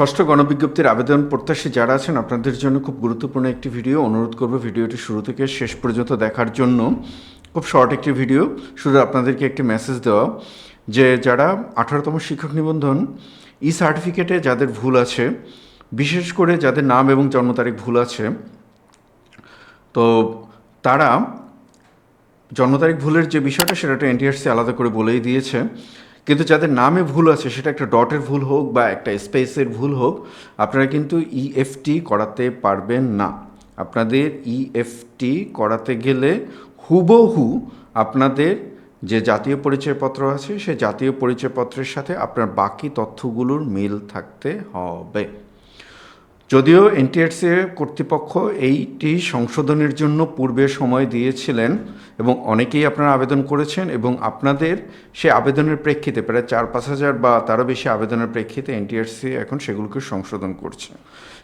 ষষ্ঠ গণবিজ্ঞপ্তির আবেদন প্রত্যাশী যারা আছেন, আপনাদের জন্য খুব গুরুত্বপূর্ণ একটি ভিডিও অনুরোধ করব ভিডিওটি শুরু থেকে শেষ পর্যন্ত দেখার জন্য। খুব শর্ট একটি ভিডিও, শুধু আপনাদেরকে একটি মেসেজ দেওয়া যে যারা আঠারোতম শিক্ষক নিবন্ধন ই সার্টিফিকেটে যাদের ভুল আছে, বিশেষ করে যাদের নাম এবং জন্ম তারিখ ভুল আছে, তো তারা জন্ম তারিখ ভুলের যে বিষয়টা সেটা এনটিআরসি আলাদা করে বলেই দিয়েছে। কিন্তু যাদের নামে ভুল আছে, সেটা একটা ডটের ভুল হোক বা একটা স্পেসের ভুল হোক, আপনারা কিন্তু ইএফটি করাতে পারবেন না। আপনাদের ইএফটি করাতে গেলে হুবহু আপনাদের যে জাতীয় পরিচয়পত্র আছে, সে জাতীয় পরিচয়পত্রের সাথে আপনার বাকি তথ্যগুলোর মিল থাকতে হবে। যদিও এনটিআরসি কর্তৃপক্ষ এইটি সংশোধনের জন্য পূর্বে সময় দিয়েছিলেন এবং অনেকেই আপনারা আবেদন করেছেন এবং আপনাদের সে আবেদনের প্রেক্ষিতে প্রায় চার পাঁচ হাজার বা তারও বেশি আবেদনের প্রেক্ষিতে এনটিআরসি এখন সেগুলোকে সংশোধন করছে।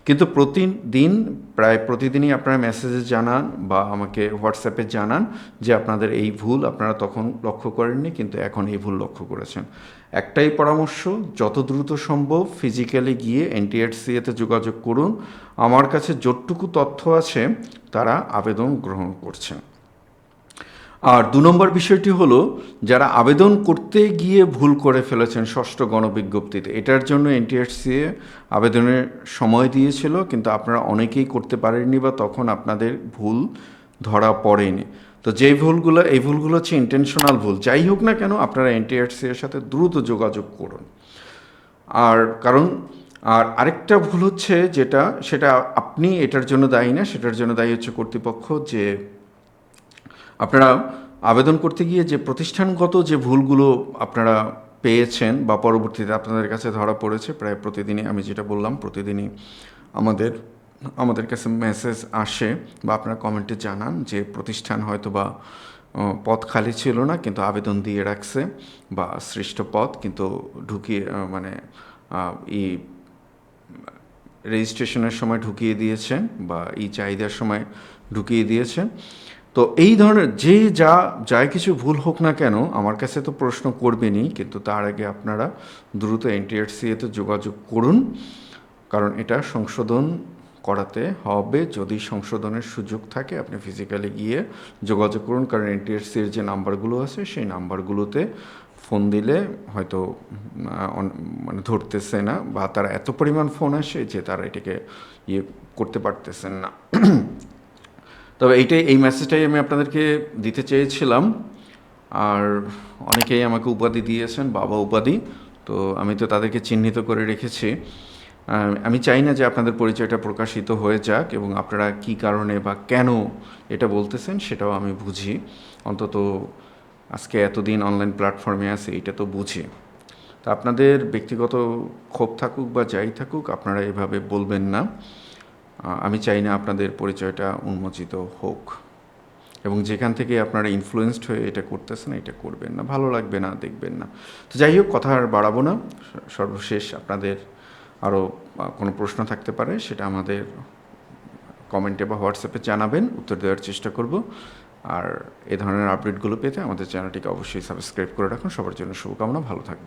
কিন্তু প্রতিদিন, প্রায় প্রতিদিনই আপনারা মেসেজে জানান বা আমাকে হোয়াটসঅ্যাপে জানান যে আপনাদের এই ভুল আপনারা তখন লক্ষ্য করেননি, কিন্তু এখন এই ভুল লক্ষ্য করেছেন। একটাই পরামর্শ, যত দ্রুত সম্ভব ফিজিক্যালি গিয়ে এনটিআরসি এতে যোগাযোগ করুন। আমার কাছে যতটুকু তথ্য আছে, তারা আবেদন গ্রহণ করছেন আর দু নম্বর বিষয়টি হলো, যারা আবেদন করতে গিয়ে ভুল করে ফেলেছেন ষষ্ঠ গণবিজ্ঞপ্তিতে, এটার জন্য এনটিআরসি আবেদনের সময় দিয়েছিল, কিন্তু আপনারা অনেকেই করতে পারেননি বা তখন আপনাদের ভুল ধরা পড়েনি। তো যেই ভুলগুলো, এই ভুলগুলো হচ্ছে ইন্টেনশনাল ভুল। যাই হোক না কেন, আপনারা এনটিআরসি এর সাথে দ্রুত যোগাযোগ করুন। আর কারণ আর আরেকটা ভুল হচ্ছে যেটা, সেটা আপনি এটার জন্য দায়ী না, সেটার জন্য দায়ী হচ্ছে কর্তৃপক্ষ যে আপনারা আবেদন করতে গিয়ে যে প্রতিষ্ঠানগত যে ভুলগুলো আপনারা পেয়েছেন বা পরবর্তীতে আপনাদের কাছে ধরা পড়েছে, প্রায় প্রতিদিনই আমি যেটা বললাম, প্রতিদিনই আমাদের আমাদের কাছে মেসেজ আসে বা আপনারা কমেন্টে জানান যে প্রতিষ্ঠান হয়তো বা পদ খালি ছিল না, কিন্তু আবেদন দিয়ে রাখছে বা সৃষ্ট পদ কিন্তু ঢুকিয়ে মানে ই রেজিস্ট্রেশনের সময় ঢুকিয়ে দিয়েছে বা এই চাহিদার সময় ঢুকিয়ে দিয়েছে তো এই ধরনের যে যা, যাই কিছু ভুল হোক না কেন, আমার কাছে তো প্রশ্ন করবেনই, কিন্তু তার আগে আপনারা দ্রুত এনটিআরসি এতে যোগাযোগ করুন, কারণ এটা সংশোধন করাতে হবে। যদি সংশোধনের সুযোগ থাকে, আপনি ফিজিক্যালি গিয়ে যোগাযোগ করুন, কারণ এনটিএসসির যে নাম্বারগুলো আছে, সেই নাম্বারগুলোতে ফোন দিলে হয়তো মানে ধরতেছে না, বা তারা এত পরিমাণ ফোন আসে যে তারা এটাকে ইয়ে করতে পারতেছেন না। তবে এইটাই, এই মেসেজটাই আমি আপনাদেরকে দিতে চেয়েছিলাম। আর অনেকেই আমাকে উপাধি দিয়েছেন, বাবা উপাধি। তো আমি তো তাদেরকে চিহ্নিত করে রেখেছি। আমি চাই না যে আপনাদের পরিচয়টা প্রকাশিত হয়ে যাক এবং আপনারা কি কারণে বা কেন এটা বলতেছেন সেটাও আমি বুঝি। অন্তত আজকে এতদিন অনলাইন প্ল্যাটফর্মে আছে এটা তো বুঝি। তা আপনাদের ব্যক্তিগত ক্ষোভ থাকুক বা যাই থাকুক, আপনারা এভাবে বলবেন না। আমি চাই না আপনাদের পরিচয়টা উন্মোচিত হোক। এবং যেখান থেকে আপনারা ইনফ্লুয়েসড হয়ে এটা করতেছেন, এটা করবেন না। ভালো লাগবে না, দেখবেন না। তো যাই হোক, কথা আর বাড়াবো না। সর্বশেষ আপনাদের আরও কোনো প্রশ্ন থাকতে পারে, সেটা আমাদের কমেন্টে বা হোয়াটসঅ্যাপে জানাবেন, উত্তর দেওয়ার চেষ্টা করব। আর এ ধরনের আপডেটগুলো পেতে আমাদের চ্যানেলটিকে অবশ্যই সাবস্ক্রাইব করে রাখুন। সবার জন্য শুভকামনা, ভালো থাকবেন।